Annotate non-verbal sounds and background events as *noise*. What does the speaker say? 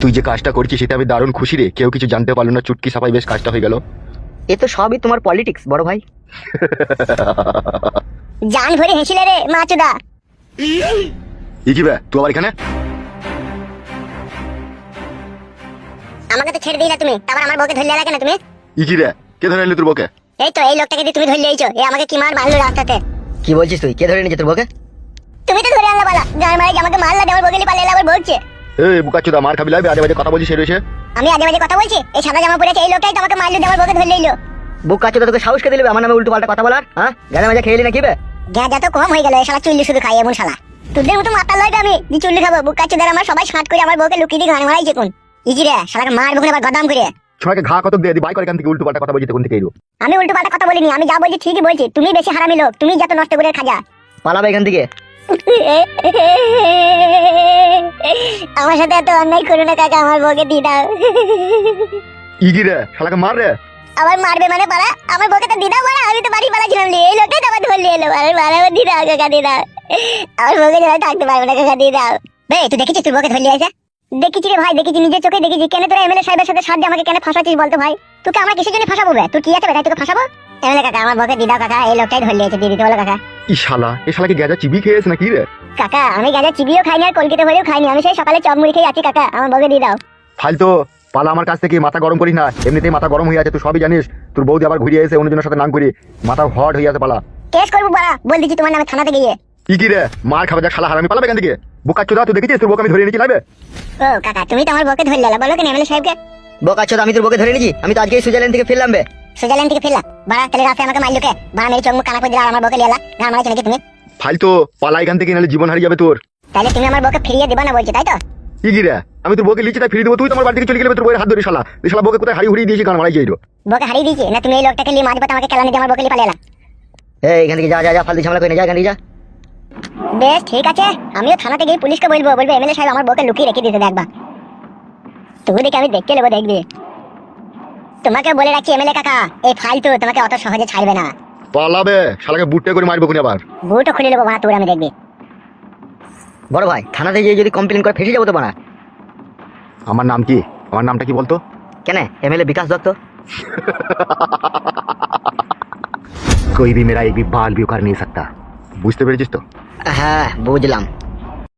তুই যে কাজটা করছিস সেটা আমি দারুণ খুশি রে। কেউ কিছু জানতে পারল না চুটকি সাফাই বেশ কাজটা হয়ে গেল। এ তো সবই তোমার পলিটিক্স বড় ভাই। *laughs* জান ভরে হেসিলে রে মাচুদা ই কি বে তুই আবার এখানে? আমাকে তো ছেড়ে দিলা তুমি তারপর আমার বউকে ধরলে কেন তুমি? ই কি রে কে ধরে এলি তোর বকে এই তো এই লোকটাকে দিয়ে তুমি ধরলে এইছো এ আমাকে কি মার মারলো রাস্তাতে? কি বলছিস তুই? কে ধরে নিয়েছে তোর বকে তুমি তো ধরে আনলা বলা গান মারে আমাকে মারলা দেওয়ার বগলি পালিয়ে আবার বলছে এই বুকাচ্চুদা মার খাবি লাগবে আজে বাজে কথা বলছিস রয়েছে আমি আজে বাজে কথা বলছি এই সাদা জামা পরেছে এই লোকটাই তো আমাকে মারলো দেওয়ার বকে ধরলে এলো বুক কাছে তোকে সাহস কে দিলে আমার নামে উল্টো পাল্টা কথা বলার হ্যাঁ মাজা খেয়ে না কি বে গ্যাজা তো কম হয়ে গেল এই শালা চুল্লি শুধু খাই এমন শালা তোদের মতো লয় আমি যে চুল্লি খাব বুক কাচ্চুদের আমার সবাই শাঁট করে আমার বউকে লুকিয়ে দিয়ে গান মারাইছে কোন ইজি রে শালাকে মার বকুন আবার গদাম করে ঘা কত দিয়ে দি বাই করে এখান থেকে উল্টো পাল্টা কথা বলছি তখন থেকে এলো আমি উল্টো পাল্টা কথা বলিনি আমি যা বলছি ঠিকই বলছি তুমি বেশি হারামি লোক তুমি যত নষ্ট করে খাজা পালাবে এখান থেকে আমার সাথে এত অন্যায় করো না কাকা আমার বউকে দিয়ে দাও। ই কি রে? শালাকে মার রে। আবার মারবে মানে পারা আমার বউকে তো দিয়ে দাও বলা আমি তো বাড়ি পালাছিলাম নিয়ে এই লোকটাই তো আবার ধরলে এলো। আরে মারা আমার দিয়ে দাও কাকা দিয়ে দাও। আমার বউকে যেন থাকতে পারবে না কাকা দিয়ে দাও। বে তুই দেখেছিস তুই বউকে ধরলে আছে দেখেছি রে ভাই দেখেছি নিজের চোখে দেখেছি। কেন তোরা এমএলএ সাহেবের সাথে সাথে আমাকে কেন ফাঁসাচ্ছিস বলতো ভাই? তোকে আমরা কিসের জন্য ফাঁসাবো বে? তুই কি আছে বে? তাই তোকে ফাঁসাবো? এমএলএ কাকা আমার বউকে দিয়ে দাও কাকা এই লোকটাই ধরলে আছে দিয়ে দিতে বলো কাকা। ই শালা এ শালাকে গেজা চিবি খেয়েছে না কি রে? কাকা আমি গাঁজা চিবিও খাইনি আর কলকাতা ভরেও খাইনি। আমি সেই সকালে চপ মুড়ি খেয়ে আছি কাকা। আমার বউকে দিয়ে দাও। ফালতো পালা আমার কাছ থেকে মাথা গরম করিস না। এমনিতেই মাথা গরম হয়ে আছে তুই সবই জানিস। তোর বৌদি আবার ঘুরিয়ে এসে অন্যজনের সাথে নাম করি মাথা হট হয়ে আছে পালা। কেস করব বড়া বল দিচ্ছি তোমার নামে থানাতে গিয়ে। ই কি রে? মার খাবে যা শালা হারামি। পালাবে এখান থেকে বুকাচ্চুদা তুই দেখেছিস তোর বউকে আমি ধরে নিয়েছি লাইবে? ও কাকা তুমি তো আমার বউকে ধরলে বলো কেন এমএলএ সাহেবকে? বোকা আচ্ছা আমি তোর বকে ধরে নিয়েছি আমি তো আজকে সুইজারল্যান্ড থেকে ফিরলাম বে। সুইজারল্যান্ড থেকে ফিরলাম বাড়া তাহলে রাতে আমাকে মারলো কে? বাড়া মেরে চোখ মুখ কানা করে দিলা আর আমার বউকে লিয়ালা গান মারাইছো নাকি তুমি? ফালতো পালা এখান থেকে নাহলে জীবন হারিয়ে যাবে তোর। তাহলে তুমি আমার বউকে ফিরিয়ে দিবা না বলছো তাই তো? ই আমি তোর বউকে লিচি তাই ফিরিয়ে দেবো তুই তোমার বাড়ি থেকে চলে গেলে তোর বউয়ের হাত ধরে শালা। এই শালা বউকে কোথায় হারিয়ে হুড়িয়ে দিয়েছি গান মারাই যাইলো। বউকে হারিয়ে দিয়েছি? না তুমি এই লোকটাকে নিয়ে মাঝপথে আমাকে কেলানি দিয়ে আমার বউকে লিয়ে পালিয়ে এলা? এই এখান থেকে যা যা যা ফালতু ঝামেলা করে না যা এখান থেকে যা। বেশ ঠিক আছে। আমিও থানাতে গিয়ে পুলিশকে বলব বলব এমএলএ সাহেব আমার বউকে লুকিয়ে রেখে দিতে দেখবা তুমি দেখে আমি দেখতে নেব দেখবি। তোমাকে বলে রাখছি এমএলএ কাকা এই ফালতু তোমাকে অত সহজে ছাড়বে না। পালাবে শালাকে বুটে করে মারবো কোনি আবার বুটও খুলে নেবো বাড়া তোর আমি দেখবি বড় ভাই থানাতে গিয়ে যদি কমপ্লেন করে ফেসে যাবো তো বানা আমার নাম কি আমার নামটা কি বলতো কেন এমএলএ বিকাশ দত্ত कोई भी मेरा एक भी बाल भी उखाड़ नहीं सकता বুঝতে পেরেছিস তো হ্যাঁ বুঝলাম